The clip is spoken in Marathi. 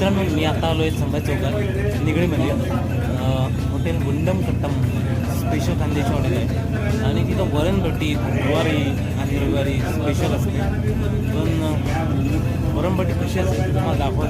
मित्रांनो मी आता आलो आहे संभाजी चौकात. निगडीमध्ये हॉटेल गुंडम कट्टम स्पेशल कांद्याची हॉटेल आहे. आणि तिथं वरणबट्टी गुरुवारी आणि रविवारी स्पेशल असते. पण वरणबट्टी कशी असते तुम्हाला दाखवत